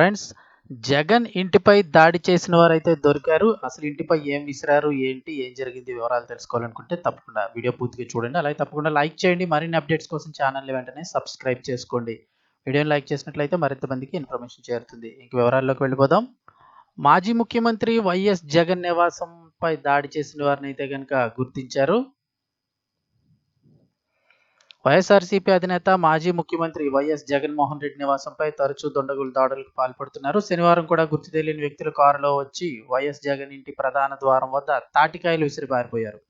Friends Jagan ఇంటిపై దాడి చేసిన వారైతే దొరికారు. అసలు ఇంటిపై ఏం విసిరారు ఏంటి ఏం జరిగింది వివరాలు తెలుసుకోవాలనుకుంటే తప్పకుండా వీడియో పూర్తిగా చూడండి. అలాగే తప్పకుండా లైక్ చేయండి. మరిన్ని అప్డేట్స్ కోసం ఛానల్ని వెంటనే సబ్స్క్రైబ్ చేసుకోండి. వీడియోని లైక్ చేసినట్లయితే మరింత మందికి ఇన్ఫర్మేషన్ చేరుతుంది. ఇంక వివరాల్లోకి వెళ్ళిపోదాం. మాజీ ముఖ్యమంత్రి వైఎస్ జగన్ నివాసంపై దాడి చేసిన వారిని అయితే కనుక గుర్తించారు. వైఎస్ఆర్సీపీ అధినేత మాజీ ముఖ్యమంత్రి వైఎస్ జగన్మోహన్ రెడ్డి నివాసంపై తరచూ దొండగులు దాడులకు పాల్పడుతున్నారు. శనివారం కూడా గుర్తు తెలియని వ్యక్తులు కారులో వచ్చి వైఎస్ జగన్ ఇంటి ప్రధాన ద్వారం వద్ద తాటికాయలు విసిరిపారిపోయారు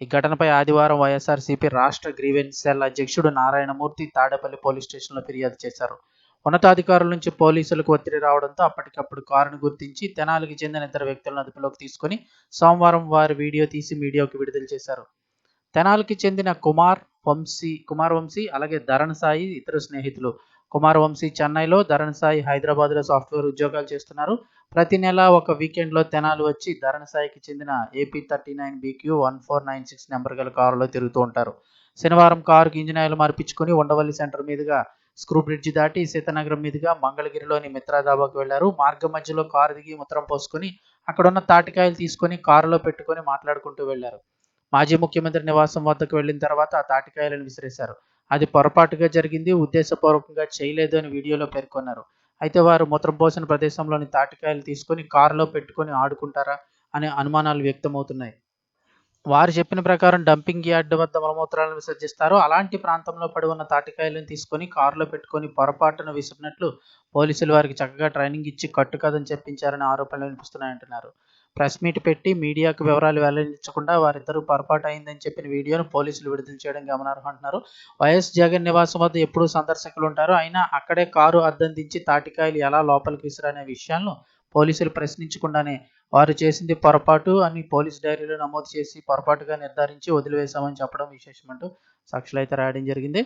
ఈ ఘటనపై ఆదివారం వైఎస్ఆర్సీపీ రాష్ట్ర గ్రీవెన్స్ సెల్ అధ్యక్షుడు నారాయణమూర్తి తాడేపల్లి పోలీస్ స్టేషన్లో ఫిర్యాదు చేశారు. ఉన్నతాధికారుల నుంచి పోలీసులకు ఒత్తిడి రావడంతో అప్పటికప్పుడు కారును గుర్తించి తెనాలికి చెందిన ఇద్దరు వ్యక్తులను అదుపులోకి తీసుకుని సోమవారం వారి వీడియో తీసి మీడియాకు విడుదల చేశారు. తెనాలికి చెందిన కుమార్ వంశీ కుమార్ వంశీ అలాగే ధరణ్ సాయి ఇతర స్నేహితులు. కుమార్ వంశీ చెన్నైలో ధరణ్ సాయి హైదరాబాద్లో సాఫ్ట్వేర్ ఉద్యోగాలు చేస్తున్నారు. ప్రతి నెల ఒక వీకెండ్లో తెనాలు వచ్చి ధరణ్ సాయికి చెందిన AP thirty nine B Q one four nine six number గల కారులో తిరుగుతూ ఉంటారు. శనివారం కారుకి ఇంజిన్ ఆయిల్ మార్పించుకుని ఉండవల్లి సెంటర్ మీదుగా స్క్రూ బ్రిడ్జి దాటి సీతనగరం మీదుగా మంగళగిరిలోని మిత్రాదాబాకు వెళ్ళారు. మార్గ మధ్యలో కారు దిగి ముత్రం పోసుకొని అక్కడున్న తాటికాయలు తీసుకొని కారులో పెట్టుకొని మాట్లాడుకుంటూ వెళ్ళారు. మాజీ ముఖ్యమంత్రి నివాసం వద్దకు వెళ్ళిన తర్వాత ఆ తాటికాయలను విసిరేశారు. అది పొరపాటుగా జరిగింది ఉద్దేశపూర్వకంగా చేయలేదు అని వీడియోలో పేర్కొన్నారు. అయితే వారు మూత్రం పోసిన ప్రదేశంలోని తాటికాయలు తీసుకొని కారులో పెట్టుకొని ఆడుకుంటారా అనే అనుమానాలు వ్యక్తమవుతున్నాయి. వారు చెప్పిన ప్రకారం డంపింగ్ యార్డ్ వద్ద మలమూత్రాలను విసర్జిస్తారు. అలాంటి ప్రాంతంలో పడి ఉన్న తాటికాయలను తీసుకొని కారులో పెట్టుకొని పొరపాటున విసిరినట్లు పోలీసులు వారికి చక్కగా ట్రైనింగ్ ఇచ్చి కట్టుకథను చెప్పించారని ఆరోపణలు వినిపిస్తున్నాయంటున్నారు ప్రెస్ మీట్ పెట్టి మీడియాకు వివరాలు వెల్లడించకుండా వారిద్దరూ పొరపాటు అయిందని చెప్పిన వీడియోను పోలీసులు విడుదల చేయడం గమనార్హం అంటున్నారు. వైఎస్ జగన్ నివాసం వద్ద ఎప్పుడూ సందర్శకులు ఉంటారు. అయినా అక్కడే కారు అద్దం దించి తాటికాయలు ఎలా లోపలికి విసిరనే విషయాలను పోలీసులు ప్రశ్నించకుండానే వారు చేసింది పొరపాటు అని పోలీస్ డైరీలో నమోదు చేసి పొరపాటుగా నిర్ధారించి వదిలివేశామని చెప్పడం విశేషమంటూ సాక్షులు అయితే రాయడం జరిగింది.